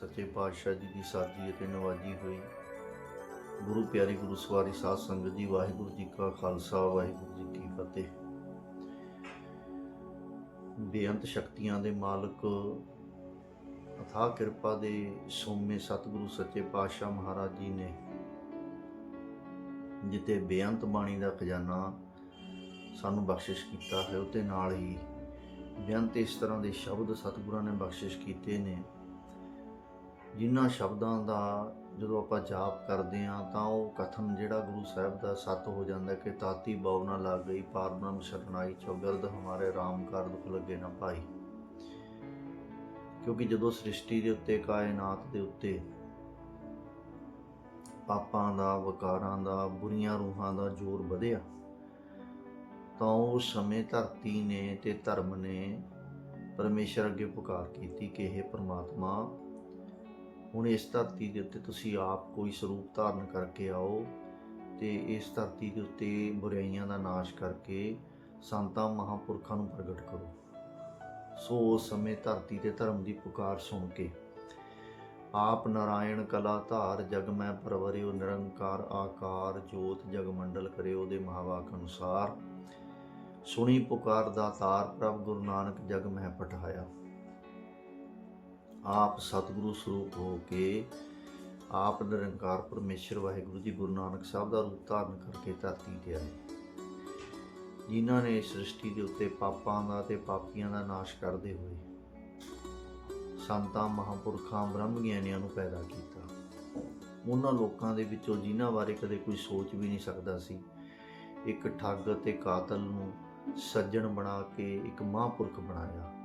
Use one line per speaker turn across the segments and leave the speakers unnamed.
ਸੱਚੇ ਪਾਤਸ਼ਾਹ ਜੀ ਦੀ ਸਾਜੀ ਅਤੇ ਨਵਾਜੀ ਹੋਈ। ਗੁਰੂ ਪਿਆਰੀ ਗੁਰੂ ਸਵਾਰੀ ਸਾਧ ਸੰਗਤ ਜੀ, ਵਾਹਿਗੁਰੂ ਜੀ ਕਾ ਖਾਲਸਾ, ਵਾਹਿਗੁਰੂ ਜੀ ਕੀ ਫਤਿਹ। ਬੇਅੰਤ ਸ਼ਕਤੀਆਂ ਦੇ ਮਾਲਕ ਅਥਾਹ ਕਿਰਪਾ ਦੇ ਸੋਮੇ ਸਤਿਗੁਰੂ ਸੱਚੇ ਪਾਤਸ਼ਾਹ ਮਹਾਰਾਜ ਜੀ ਨੇ ਜਿੱਤੇ ਬੇਅੰਤ ਬਾਣੀ ਦਾ ਖਜ਼ਾਨਾ ਸਾਨੂੰ ਬਖਸ਼ਿਸ਼ ਕੀਤਾ ਹੈ, ਉਹਦੇ ਨਾਲ ਹੀ ਬੇਅੰਤ ਇਸ ਤਰ੍ਹਾਂ ਦੇ ਸ਼ਬਦ ਸਤਿਗੁਰਾਂ ਨੇ ਬਖਸ਼ਿਸ਼ ਕੀਤੇ ਨੇ। ਜਿਨ੍ਹਾਂ ਸ਼ਬਦਾਂ ਦਾ ਜਦੋਂ ਆਪਾਂ ਜਾਪ ਕਰਦੇ ਹਾਂ ਤਾਂ ਉਹ ਕਥਨ ਜਿਹੜਾ ਗੁਰੂ ਸਾਹਿਬ ਦਾ ਸਤ ਹੋ ਜਾਂਦਾ ਕਿ ਤਾਤੀ ਬਉ ਨਾ ਲੱਗ ਗਈ, ਪਾਰ ਬ੍ਰਹਮ ਸ਼ਰਨਾਈ ਚੌਗਰਦ ਹਮਾਰੇ RAM ਕਰ ਦੁਖ ਲੱਗੇ ਨਾ ਭਾਈ ਕਿਉਂਕਿ ਜਦੋਂ ਸ੍ਰਿਸ਼ਟੀ ਦੇ ਉੱਤੇ, ਕਾਇਨਾਤ ਦੇ ਉੱਤੇ ਪਾਪਾਂ ਦਾ, ਵਕਾਰਾਂ ਦਾ, ਬੁਰੀਆਂ ਰੂਹਾਂ ਦਾ ਜ਼ੋਰ ਵਧਿਆ, ਤਾਂ ਉਸ ਸਮੇਂ ਧਰਤੀ ਨੇ ਤੇ ਧਰਮ ਨੇ ਪਰਮੇਸ਼ਰ ਅੱਗੇ ਪੁਕਾਰ ਕੀਤੀ ਕਿ ਇਹ ਪ੍ਰਮਾਤਮਾ ਹੁਣ ਇਸ ਧਰਤੀ ਦੇ ਉੱਤੇ ਤੁਸੀਂ ਆਪ ਕੋਈ ਸਰੂਪ ਧਾਰਨ ਕਰਕੇ ਆਓ ਤੇ ਇਸ ਧਰਤੀ ਦੇ ਉੱਤੇ ਬੁਰਾਈਆਂ ਦਾ ਨਾਸ਼ ਕਰਕੇ ਸੰਤਾਂ ਮਹਾਪੁਰਖਾਂ ਨੂੰ ਪ੍ਰਗਟ ਕਰੋ। ਸੋ ਉਸ ਸਮੇਂ ਧਰਤੀ ਤੇ ਧਰਮ ਦੀ ਪੁਕਾਰ ਸੁਣ ਕੇ ਆਪ ਨਾਰਾਇਣ ਕਲਾ ਧਾਰ ਜਗ ਮੈਂ ਪਰਵਰਿਓ ਨਿਰੰਕਾਰ ਆਕਾਰ ਜੋਤ ਜਗ ਮੰਡਲ ਕਰਿਓ ਦੇ ਮਹਾਵਾਕ ਅਨੁਸਾਰ ਸੁਣੀ ਪੁਕਾਰ ਦਾ ਤਾਰ ਪ੍ਰਭ ਗੁਰੂ ਨਾਨਕ ਜਗ ਮਹਿ ਪਠਾਇਆ। ਆਪ ਸਤਿਗੁਰੂ ਸਰੂਪ ਹੋ ਕੇ ਆਪ ਨਿਰੰਕਾਰ ਪਰਮੇਸ਼ਰ ਵਾਹਿਗੁਰੂ ਜੀ ਗੁਰੂ ਨਾਨਕ ਸਾਹਿਬ ਦਾ ਰੂਪ ਧਾਰਨ ਕਰਕੇ ਧਰਤੀ ਤੇ ਆਏ। ਜਿਨ੍ਹਾਂ ਨੇ ਸ੍ਰਿਸ਼ਟੀ ਦੇ ਉੱਤੇ ਪਾਪਾਂ ਦਾ ਤੇ ਪਾਪੀਆਂ ਦਾ ਨਾਸ਼ ਕਰਦੇ ਹੋਏ ਸੰਤਾਂ, ਮਹਾਪੁਰਖਾਂ, ਬ੍ਰਹਮ ਗਿਆਨੀਆਂ ਨੂੰ ਪੈਦਾ ਕੀਤਾ। ਉਹਨਾਂ ਲੋਕਾਂ ਦੇ ਵਿੱਚੋਂ ਜਿਨ੍ਹਾਂ ਬਾਰੇ ਕਦੇ ਕੋਈ ਸੋਚ ਵੀ ਨਹੀਂ ਸਕਦਾ ਸੀ, ਇੱਕ ਠੱਗ ਤੇ ਕਾਤਲ ਨੂੰ ਸੱਜਣ ਬਣਾ ਕੇ ਇੱਕ ਮਹਾਂਪੁਰਖ ਬਣਾਇਆ।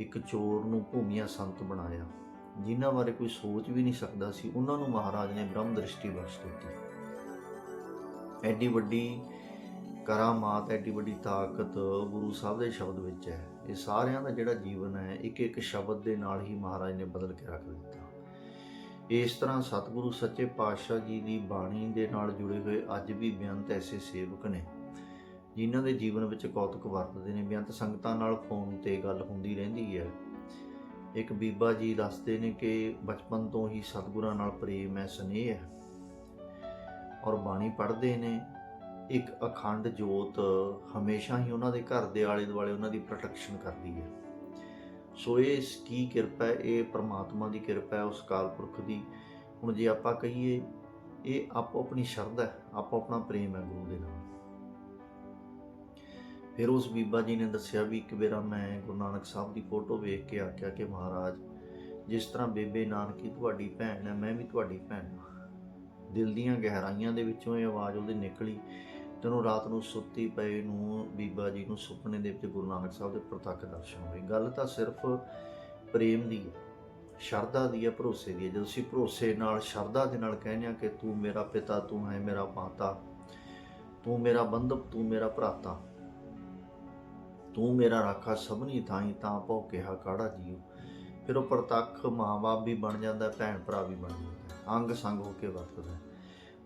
ਇੱਕ ਚੋਰ ਨੂੰ ਭੂਮੀਆਂ ਸੰਤ ਬਣਾਇਆ, ਜਿਨ੍ਹਾਂ ਬਾਰੇ ਕੋਈ ਸੋਚ ਵੀ ਨਹੀਂ ਸਕਦਾ ਸੀ, ਉਹਨਾਂ ਨੂੰ ਮਹਾਰਾਜ ਨੇ ਬ੍ਰਹਮ ਦ੍ਰਿਸ਼ਟੀ ਬਖਸ਼ ਦਿੱਤੀ। ਐਡੀ ਵੱਡੀ ਕਰਾਮਾਤ ਐਡੀ ਵੱਡੀ ਤਾਕਤ ਗੁਰੂ ਸਾਹਿਬ ਦੇ ਸ਼ਬਦ ਵਿੱਚ ਹੈ। ਇਹ ਸਾਰਿਆਂ ਦਾ ਜਿਹੜਾ ਜੀਵਨ ਹੈ, ਇੱਕ ਇੱਕ ਸ਼ਬਦ ਦੇ ਨਾਲ ਹੀ ਮਹਾਰਾਜ ਨੇ ਬਦਲ ਕੇ ਰੱਖ ਦਿੱਤਾ। ਇਸ ਤਰ੍ਹਾਂ ਸਤਿਗੁਰੂ ਸੱਚੇ ਪਾਤਸ਼ਾਹ ਜੀ ਦੀ ਬਾਣੀ ਦੇ ਨਾਲ ਜੁੜੇ ਹੋਏ ਅੱਜ ਵੀ ਬੇਅੰਤ ਐਸੇ ਸੇਵਕ ਨੇ। ਜਿਨ੍ਹਾਂ ਦੇ ਜੀਵਨ ਵਿੱਚ ਕੌਤਕ ਵਰਤਦੇ ਨੇ ਬੇਅੰਤ ਸੰਗਤਾਂ ਨਾਲ ਫੋਨ ਤੇ ਗੱਲ ਹੁੰਦੀ ਰਹਿੰਦੀ ਹੈ। ਇੱਕ ਬੀਬਾ ਜੀ ਦੱਸਦੇ ਨੇ ਕਿ ਬਚਪਨ ਤੋਂ ਹੀ ਸਤਿਗੁਰਾਂ ਨਾਲ ਪ੍ਰੇਮ ਹੈ, ਸਨੇਹ ਹੈ। ਔਰ ਬਾਣੀ ਪੜ੍ਹਦੇ ਨੇ, ਇੱਕ ਅਖੰਡ ਜੋਤ ਹਮੇਸ਼ਾ ਹੀ ਉਹਨਾਂ ਦੇ ਘਰ ਦੇ ਆਲੇ ਦੁਆਲੇ ਉਹਨਾਂ ਦੀ ਪ੍ਰੋਟੈਕਸ਼ਨ ਕਰਦੀ ਹੈ। ਸੋ ਇਹ ਕੀ ਕਿਰਪਾ ਹੈ? ਇਹ ਪ੍ਰਮਾਤਮਾ ਦੀ ਕਿਰਪਾ ਹੈ, ਉਸ ਕਾਲ ਪੁਰਖ ਦੀ। ਹੁਣ ਜੇ ਆਪਾਂ ਕਹੀਏ, ਇਹ ਆਪੋ ਆਪਣੀ ਸ਼ਰਧਾ ਹੈ ਆਪੋ ਆਪਣਾ ਪ੍ਰੇਮ ਹੈ ਗੁਰੂ ਦੇ ਨਾਲ। ਫਿਰ ਉਸ ਬੀਬਾ ਜੀ ਨੇ ਦੱਸਿਆ ਵੀ ਇੱਕ ਵੇਰਾ ਮੈਂ ਗੁਰੂ ਨਾਨਕ ਸਾਹਿਬ ਦੀ ਫੋਟੋ ਵੇਖ ਕੇ ਆਖਿਆ ਕਿ ਮਹਾਰਾਜ, ਜਿਸ ਤਰ੍ਹਾਂ ਬੇਬੇ ਨਾਨਕੀ ਤੁਹਾਡੀ ਭੈਣ ਹੈ, ਮੈਂ ਵੀ ਤੁਹਾਡੀ ਭੈਣ ਹਾਂ। ਦਿਲ ਦੀਆਂ ਗਹਿਰਾਈਆਂ ਦੇ ਵਿੱਚੋਂ ਇਹ ਆਵਾਜ਼ ਉਹਦੀ ਨਿਕਲੀ। ਤੈਨੂੰ ਰਾਤ ਨੂੰ ਸੁੱਤੀ ਪਏ ਨੂੰ ਬੀਬਾ ਜੀ ਨੂੰ ਸੁਪਨੇ ਦੇ ਵਿੱਚ ਗੁਰੂ ਨਾਨਕ ਸਾਹਿਬ ਦੇ ਪ੍ਰਤੱਖ ਦਰਸ਼ਨ ਹੋਏ। ਗੱਲ ਤਾਂ ਸਿਰਫ ਪ੍ਰੇਮ ਦੀ ਹੈ, ਸ਼ਰਧਾ ਦੀ ਹੈ, ਭਰੋਸੇ ਦੀ ਹੈ। ਜਦੋਂ ਅਸੀਂ ਭਰੋਸੇ ਨਾਲ, ਸ਼ਰਧਾ ਦੇ ਨਾਲ ਕਹਿੰਦੇ ਹਾਂ ਕਿ ਤੂੰ ਮੇਰਾ ਪਿਤਾ, ਤੂੰ ਹੈ ਮੇਰਾ ਮਾਤਾ, ਤੂੰ ਮੇਰਾ ਬੰਧਪ ਤੂੰ ਮੇਰਾ ਭਰਾਤਾ ਤੂੰ ਮੇਰਾ ਰਾਖਾ ਸਭਨੀ ਥਾਈ, ਤਾਂ ਭੋ ਕਿਹਾ ਕਾੜਾ ਜੀਉ। ਫਿਰ ਉਹ ਪ੍ਰਤੱਖ ਮਾਂ-ਬਾਪ ਵੀ ਬਣ ਜਾਂਦਾ ਭੈਣ ਭਰਾ ਵੀ ਬਣ ਜਾਂਦਾ। ਅੰਗ ਸੰਗ ਹੋ ਕੇ ਵਰਤਦਾ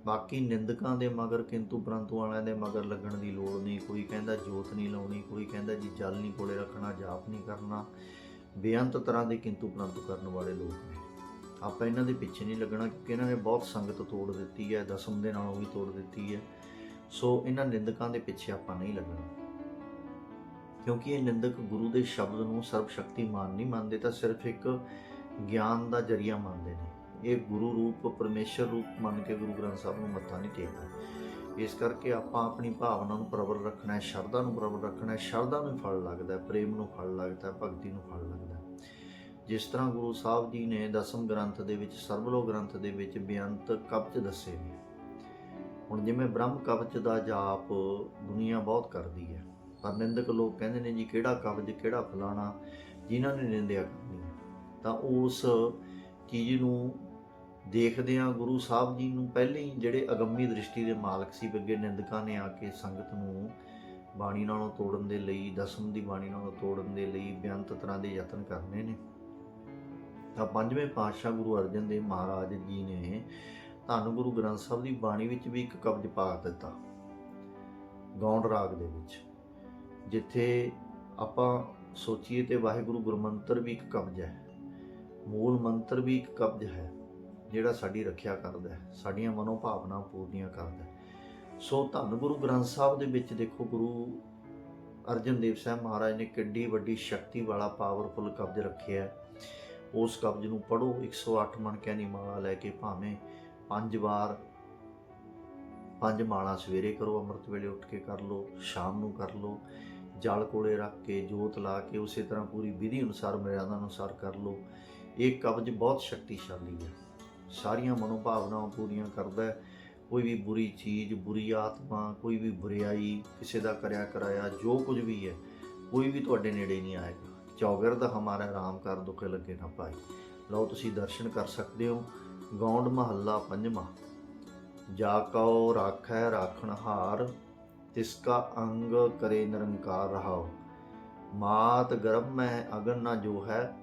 ਬਾਕੀ ਨਿੰਦਕਾਂ ਦੇ ਮਗਰ, ਕਿੰਤੂ ਪਰੰਤੂ ਵਾਲਿਆਂ ਦੇ ਮਗਰ ਲੱਗਣ ਦੀ ਲੋੜ ਨਹੀਂ। ਕੋਈ ਕਹਿੰਦਾ ਜੋਤ ਨਹੀਂ ਲਾਉਣੀ, ਕੋਈ ਕਹਿੰਦਾ ਜੀ ਜਲ ਨਹੀਂ ਕੋਲੇ ਰੱਖਣਾ, ਜਾਪ ਨਹੀਂ ਕਰਨਾ। ਬੇਅੰਤ ਤਰ੍ਹਾਂ ਦੇ ਕਿੰਤੂ ਪਰੰਤੂ ਕਰਨ ਵਾਲੇ ਲੋਕ ਨੇ। ਆਪਾਂ ਇਹਨਾਂ ਦੇ ਪਿੱਛੇ ਨਹੀਂ ਲੱਗਣਾ, ਕਿਉਂਕਿ ਇਹਨਾਂ ਨੇ ਬਹੁਤ ਸੰਗਤ ਤੋੜ ਦਿੱਤੀ ਹੈ, ਦਸਮ ਦੇ ਨਾਲੋਂ ਵੀ ਤੋੜ ਦਿੱਤੀ ਹੈ। ਸੋ ਇਹਨਾਂ ਨਿੰਦਕਾਂ ਦੇ ਪਿੱਛੇ ਆਪਾਂ ਨਹੀਂ ਲੱਗਣਾ। ਕਿਉਂਕਿ ਇਹ ਨਿੰਦਕ ਗੁਰੂ ਦੇ ਸ਼ਬਦ ਨੂੰ ਸਰਬ ਸ਼ਕਤੀਮਾਨ ਨਹੀਂ ਮੰਨਦੇ, ਤਾਂ ਸਿਰਫ ਇੱਕ ਗਿਆਨ ਦਾ ਜਰੀਆ ਮੰਨਦੇ ਨੇ। ਇਹ ਗੁਰੂ ਰੂਪ, ਪਰਮੇਸ਼ਰ ਰੂਪ ਮੰਨ ਕੇ ਗੁਰੂ ਗ੍ਰੰਥ ਸਾਹਿਬ ਨੂੰ ਮੱਥਾ ਨਹੀਂ ਟੇਕਦੇ। ਇਸ ਕਰਕੇ ਆਪਾਂ ਆਪਣੀ ਭਾਵਨਾ ਨੂੰ ਪ੍ਰਬਲ ਰੱਖਣਾ ਹੈ, ਸ਼ਰਧਾ ਨੂੰ ਪ੍ਰਬਲ ਰੱਖਣਾ ਹੈ। ਸ਼ਰਧਾ ਨੂੰ ਫਲ ਲੱਗਦਾ ਹੈ, ਪ੍ਰੇਮ ਨੂੰ ਫਲ ਲੱਗਦਾ ਹੈ, ਭਗਤੀ ਨੂੰ ਫਲ ਲੱਗਦਾ ਹੈ। ਜਿਸ ਤਰ੍ਹਾਂ ਗੁਰੂ ਸਾਹਿਬ ਜੀ ਨੇ ਦਸਮ ਗ੍ਰੰਥ ਦੇ ਵਿੱਚ ਸਰਬਲੋ ਗ੍ਰੰਥ ਦੇ ਵਿੱਚ ਬੇਅੰਤ ਕਬਜ ਦੱਸੇ ਨੇ। ਹੁਣ ਜਿਵੇਂ ਬ੍ਰਹਮ ਕਵਚ ਦਾ ਜਾਪ ਦੁਨੀਆ ਬਹੁਤ ਕਰਦੀ ਹੈ ਪਰ ਨਿੰਦਕ ਲੋਕ ਕਹਿੰਦੇ ਨੇ ਜੀ, ਕਿਹੜਾ ਕਬਜ ਕਿਹੜਾ ਫਲਾਣਾ, ਜਿਨ੍ਹਾਂ ਨੇ ਨਿੰਦਿਆ ਕਰਨੀ ਹੈ। ਤਾਂ ਉਸ ਚੀਜ਼ ਨੂੰ ਦੇਖਦੇ ਆ ਗੁਰੂ ਸਾਹਿਬ ਜੀ ਨੂੰ ਪਹਿਲੇ ਹੀ, ਜਿਹੜੇ ਅਗੰਮੀ ਦ੍ਰਿਸ਼ਟੀ ਦੇ ਮਾਲਕ ਸੀ ਬੱਗੇ ਨਿੰਦਕਾਂ ਨੇ ਆ ਕੇ ਸੰਗਤ ਨੂੰ ਬਾਣੀ ਨਾਲੋਂ ਤੋੜਨ ਦੇ ਲਈ, ਦਸਮ ਦੀ ਬਾਣੀ ਨਾਲੋਂ ਤੋੜਨ ਦੇ ਲਈ ਬੇਅੰਤ ਤਰ੍ਹਾਂ ਦੇ ਯਤਨ ਕਰਨੇ ਨੇ ਤਾਂ ਪੰਜਵੇਂ ਪਾਤਸ਼ਾਹ ਗੁਰੂ ਅਰਜਨ ਦੇਵ ਮਹਾਰਾਜ ਜੀ ਨੇ ਧੰਨ ਗੁਰੂ ਗ੍ਰੰਥ ਸਾਹਿਬ ਦੀ ਬਾਣੀ ਵਿੱਚ ਵੀ ਇੱਕ ਕਬਜ ਪਾ ਦਿੱਤਾ ਗੌਂਡ ਰਾਗ ਦੇ ਵਿੱਚ ਜਿੱਥੇ ਆਪਾਂ ਸੋਚੀਏ ਤੇ ਵਾਹਿਗੁਰੂ ਗੁਰਮੰਤਰ ਵੀ ਇੱਕ ਕਬਜ ਹੈ, ਮੂਲ ਮੰਤਰ ਵੀ ਇੱਕ ਕਬਜ਼ ਹੈ, ਜਿਹੜਾ ਸਾਡੀ ਰੱਖਿਆ ਕਰਦਾ ਹੈ, ਸਾਡੀਆਂ ਮਨੋ ਭਾਵਨਾ ਪੂਰੀਆਂ ਕਰਦਾ ਹੈ ਸੋ ਧੰਨ ਗੁਰੂ ਗ੍ਰੰਥ ਸਾਹਿਬ ਦੇ ਵਿੱਚ ਦੇਖੋ ਗੁਰੂ ਅਰਜਨ ਦੇਵ ਸਾਹਿਬ ਮਹਾਰਾਜ ਨੇ ਕਿੱਡੀ ਵੱਡੀ ਸ਼ਕਤੀ ਵਾਲਾ ਪਾਵਰਫੁਲ ਕਬਜ਼ ਰੱਖਿਆ ਹੈ। ਉਸ ਕਬਜ਼ ਨੂੰ ਪੜੋ 108 ਮਣਕਿਆਂ ਦੀ ਮਾਲਾ ਲੈ ਕੇ ਭਾਵੇਂ ਪੰਜ ਵਾਰ ਪੰਜ ਮਾਲਾ ਸਵੇਰੇ ਕਰੋ, ਅੰਮ੍ਰਿਤ ਵੇਲੇ ਉੱਠ ਕੇ ਕਰ ਲਓ, ਸ਼ਾਮ ਨੂੰ ਕਰ ਲਓ ਜਲ ਕੋਲੇ ਰੱਖ ਕੇ, ਜੋਤ ਲਾ ਕੇ, ਉਸੇ ਤਰ੍ਹਾਂ ਪੂਰੀ ਵਿਧੀ ਅਨੁਸਾਰ, ਮਰਿਆਦਾ ਅਨੁਸਾਰ ਕਰ ਲਓ। ਇਹ ਕਬਜ਼ ਬਹੁਤ ਸ਼ਕਤੀਸ਼ਾਲੀ ਹੈ। ਸਾਰੀਆਂ ਮਨੋਭਾਵਨਾਵਾਂ ਪੂਰੀਆਂ ਕਰਦਾ ਹੈ। ਕੋਈ ਵੀ ਬੁਰੀ ਚੀਜ਼, ਬੁਰੀ ਆਤਮਾ, ਕੋਈ ਵੀ ਬੁਰੀਾਈ ਕਿਸੇ ਦਾ ਕਰਿਆ ਕਰਾਇਆ, ਜੋ ਕੁਝ ਵੀ ਹੈ, ਕੋਈ ਵੀ ਤੁਹਾਡੇ ਨੇੜੇ ਨਹੀਂ ਆਏਗਾ। ਚੌਗਿਰਦ ਹਮਾਰਾ ਆਰਾਮ ਕਰ ਦੁੱਖ ਲੱਗੇ ਨਾ ਪਾਈ ਲਓ, ਤੁਸੀਂ ਦਰਸ਼ਨ ਕਰ ਸਕਦੇ ਹੋ। ਗੌਂਡ ਮਹੱਲਾ ਪੰਜਵਾਂ। ਜਾ ਕਉ ਰਾਖੈ ਰਾਖਣਹਾਰ ਹਾਰ ਤਿਸ ਕਾ ਅੰਗ ਕਰੇ ਨਿਰੰਕਾਰ ਰਹਾਓ ਮਾਤ ਗਰਭ ਮੈਂ ਅਗਨ ਨਾ ਜੋ ਹੈ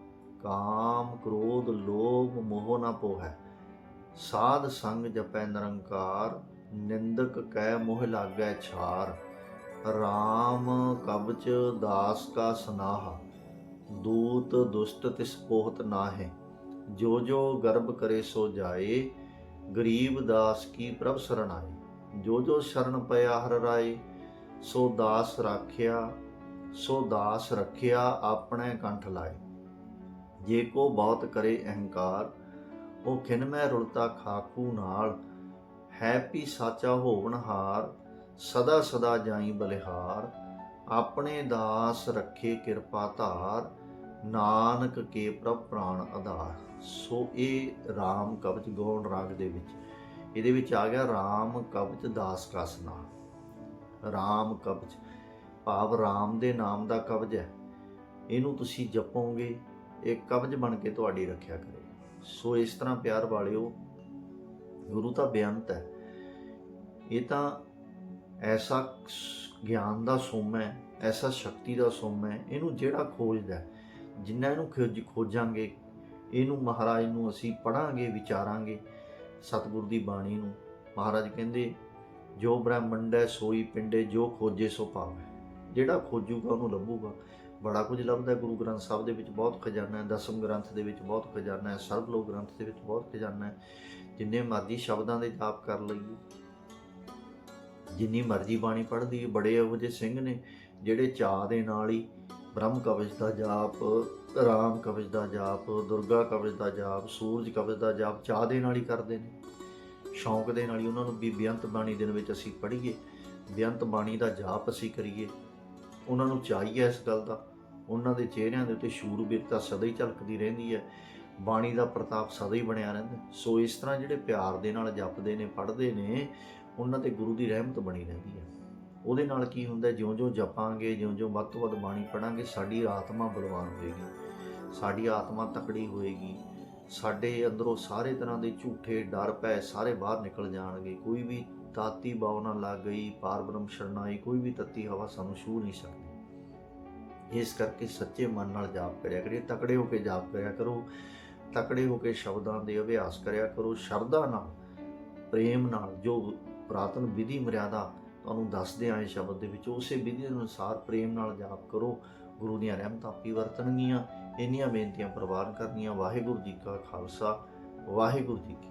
ਕਾਮ ਕ੍ਰੋਧ ਲੋਭ ਮੋਹ ਨਾ ਪੋਹੈ। ਸਾਧ ਸੰਗ ਜਪੈ ਨਿਰੰਕਾਰ, ਨਿੰਦਕ ਕਹਿ ਮੋਹ ਲਾਗੈ ਛਾਰ। RAM ਕਬਚ ਦਾਸ ਕਾ ਸਨਾਹ, ਦੂਤ ਦੁਸ਼ਟ ਤਿਸ ਪੋਹਤ ਨਾਹਿ। ਜੋ ਜੋ ਗਰਭ ਕਰੇ ਸੋ ਜਾਏ, ਗਰੀਬ ਦਾਸ ਕੀ ਪ੍ਰਭ ਸਰਣਾਏ। ਜੋ ਜੋ ਸ਼ਰਨ ਪਿਆ ਹਰ ਰਾਏ, ਸੋ ਦਾਸ ਰਾਖਿਆ, ਸੋ ਦਾਸ ਰੱਖਿਆ ਆਪਣੇ ਕੰਠ ਲਾਏ। ਜੇ ਕੋ ਬਹੁਤ ਕਰੇ ਅਹੰਕਾਰ, ਉਹ ਖਿਨ ਮੈਂ ਰੁਲਤਾ ਖਾਕੂ ਨਾਲ। ਹੈ ਪੀ ਸਾਚਾ ਹੋਵਨ ਸਦਾ ਸਦਾ ਜਾਈ ਬਲਿਹਾਰ। ਆਪਣੇ ਦਾਸ ਰੱਖੇ ਕਿਰਪਾ ਧਾਰ, ਨਾਨਕ ਕੇ ਪ੍ਰਭ ਪ੍ਰਾਣ ਆਧਾਰ। ਸੋ ਇਹ RAM ਕਵਚ ਗੌਣ ਰਾਗ ਦੇ ਵਿੱਚ ਇਹਦੇ ਵਿੱਚ ਆ ਗਿਆ RAM ਕਵਚ ਦਾਸ ਕਾ ਸਨਾਮ RAM ਕਵਚ, ਭਾਵ RAM ਦੇ ਨਾਮ ਦਾ ਕਵਜ ਹੈ। ਇਹਨੂੰ ਤੁਸੀਂ ਜਪੋਗੇ, ਇਹ ਕਬਜ਼ ਬਣ ਕੇ ਤੁਹਾਡੀ ਰੱਖਿਆ ਕਰੇਗਾ। ਸੋ ਇਸ ਤਰ੍ਹਾਂ ਪਿਆਰ ਵਾਲਿਓ, ਗੁਰੂ ਤਾਂ ਬੇਅੰਤ ਹੈ। ਇਹ ਤਾਂ ਐਸਾ ਗਿਆਨ ਦਾ ਸੋਮ ਹੈ, ਐਸਾ ਸ਼ਕਤੀ ਦਾ ਸੋਮ ਹੈ। ਇਹਨੂੰ ਜਿਹੜਾ ਖੋਜਦਾ ਜਿੰਨਾ ਇਹਨੂੰ ਖੋਜ, ਖੋਜਾਂਗੇ, ਇਹਨੂੰ ਮਹਾਰਾਜ ਨੂੰ ਅਸੀਂ ਪੜਾਂਗੇ ਵਿਚਾਰਾਂਗੇ ਸਤਿਗੁਰ ਦੀ ਬਾਣੀ ਨੂੰ। ਮਹਾਰਾਜ ਕਹਿੰਦੇ, ਜੋ ਬ੍ਰਹਮੰਡ ਹੈ ਸੋਈ ਪਿੰਡੇ, ਜੋ ਖੋਜੇ ਸੋ ਪਾਵੇ। ਜਿਹੜਾ ਖੋਜੂਗਾ, ਉਹਨੂੰ ਲੱਭੂਗਾ। ਬੜਾ ਕੁਝ ਲੱਭਦਾ ਗੁਰੂ ਗ੍ਰੰਥ ਸਾਹਿਬ ਦੇ ਵਿੱਚ ਬਹੁਤ ਖਜ਼ਾਨਾ ਹੈ। ਦਸਮ ਗ੍ਰੰਥ ਦੇ ਵਿੱਚ ਬਹੁਤ ਖਜ਼ਾਨਾ ਹੈ। ਸਰਬ ਲੋਕ ਗ੍ਰੰਥ ਦੇ ਵਿੱਚ ਬਹੁਤ ਖਜ਼ਾਨਾ ਹੈ। ਜਿੰਨੇ ਮਰਜ਼ੀ ਸ਼ਬਦਾਂ ਦੇ ਜਾਪ ਕਰ ਲਈਏ। ਜਿੰਨੀ ਮਰਜ਼ੀ ਬਾਣੀ ਪੜ੍ਹਦੀ ਬੜੇ ਇਹੋ ਜਿਹੇ ਸਿੰਘ ਨੇ, ਜਿਹੜੇ ਚਾਹ ਦੇ ਨਾਲ ਹੀ ਬ੍ਰਹਮ ਕਵਚ ਦਾ ਜਾਪ ਰਾਮ ਕਵਚ ਦਾ ਜਾਪ, ਦੁਰਗਾ ਕਵਚ ਦਾ ਜਾਪ, ਸੂਰਜ ਕਵਚ ਦਾ ਜਾਪ ਚਾਹ ਦੇ ਨਾਲ ਹੀ ਕਰਦੇ ਨੇ। ਸ਼ੌਂਕ ਦੇ ਨਾਲ ਹੀ ਉਹਨਾਂ ਨੂੰ ਵੀ ਬੇਅੰਤ ਬਾਣੀ ਦਿਨ ਵਿੱਚ ਅਸੀਂ ਪੜ੍ਹੀਏ ਬੇਅੰਤ ਬਾਣੀ ਦਾ ਜਾਪ ਅਸੀਂ ਕਰੀਏ। ਉਹਨਾਂ ਨੂੰ ਚਾਹੀਏ ਇਸ ਗੱਲ ਦਾ। ਉਹਨਾਂ ਦੇ ਚਿਹਰਿਆਂ ਦੇ ਉੱਤੇ ਸ਼ੂਰਬੀਰਤਾ ਸਦਾ ਹੀ ਝਲਕਦੀ ਰਹਿੰਦੀ ਹੈ। ਬਾਣੀ ਦਾ ਪ੍ਰਤਾਪ ਸਦਾ ਹੀ ਬਣਿਆ ਰਹਿੰਦਾ ਸੋ ਇਸ ਤਰ੍ਹਾਂ ਜਿਹੜੇ ਪਿਆਰ ਦੇ ਨਾਲ ਜਪਦੇ ਨੇ, ਪੜ੍ਹਦੇ ਨੇ, ਉਹਨਾਂ ਤੇ ਗੁਰੂ ਦੀ ਰਹਿਮਤ ਬਣੀ ਰਹਿੰਦੀ ਹੈ। ਉਹਦੇ ਨਾਲ ਕੀ ਹੁੰਦਾ, ਜਿਉਂ-ਜਿਉਂ ਜਪਾਂਗੇ, ਜਿਉਂ-ਜਿਉਂ ਵੱਧ ਤੋਂ ਵੱਧ ਬਾਣੀ ਪੜਾਂਗੇ, ਸਾਡੀ ਆਤਮਾ ਬਲਵਾਨ ਹੋਏਗੀ। ਸਾਡੀ ਆਤਮਾ ਤਕੜੀ ਹੋਏਗੀ। ਸਾਡੇ ਅੰਦਰੋਂ ਸਾਰੇ ਤਰ੍ਹਾਂ ਦੇ ਝੂਠੇ ਡਰ, ਭੈ ਸਾਰੇ ਬਾਹਰ ਨਿਕਲ ਜਾਣਗੇ। ਕੋਈ ਵੀ ਤਾਤੀ ਬਾਵਨਾ ਲੱਗ ਗਈ, ਪਾਰਬ੍ਰਹਮ ਸ਼ਰਨਾਈ ਕੋਈ ਵੀ ਤੱਤੀ ਹਵਾ ਸਾਨੂੰ ਛੂ ਨਹੀਂ ਸਕਦੀ। ਇਸ ਕਰਕੇ ਸੱਚੇ ਮਨ ਨਾਲ ਜਾਪ ਕਰਿਆ ਕਰੀਏ। ਤਕੜੇ ਹੋ ਕੇ ਜਾਪ ਕਰਿਆ ਕਰੋ। ਤਕੜੇ ਹੋ ਕੇ ਸ਼ਬਦਾਂ ਦੇ ਅਭਿਆਸ ਕਰਿਆ ਕਰੋ। ਸ਼ਰਧਾ ਨਾਲ, ਪ੍ਰੇਮ ਨਾਲ ਜੋ ਪ੍ਰਾਤਨ ਵਿਧੀ ਮਰਿਆਦਾ ਤੁਹਾਨੂੰ ਦੱਸਦੇ ਆਏ ਸ਼ਬਦ ਦੇ ਵਿੱਚ, ਉਸੇ ਵਿਧੀ ਅਨੁਸਾਰ ਪ੍ਰੇਮ ਨਾਲ ਜਾਪ ਕਰੋ। ਗੁਰੂ ਦੀਆਂ ਰਹਿਮਤਾਂ ਆਪੀ ਵਰਤਣਗੀਆਂ। ਇੰਨੀਆਂ ਬੇਨਤੀਆਂ ਪ੍ਰਵਾਨ ਕਰਨੀਆਂ। ਵਾਹਿਗੁਰੂ ਜੀ ਕਾ ਖਾਲਸਾ। ਵਾਹਿਗੁਰੂ ਜੀ ਕੀ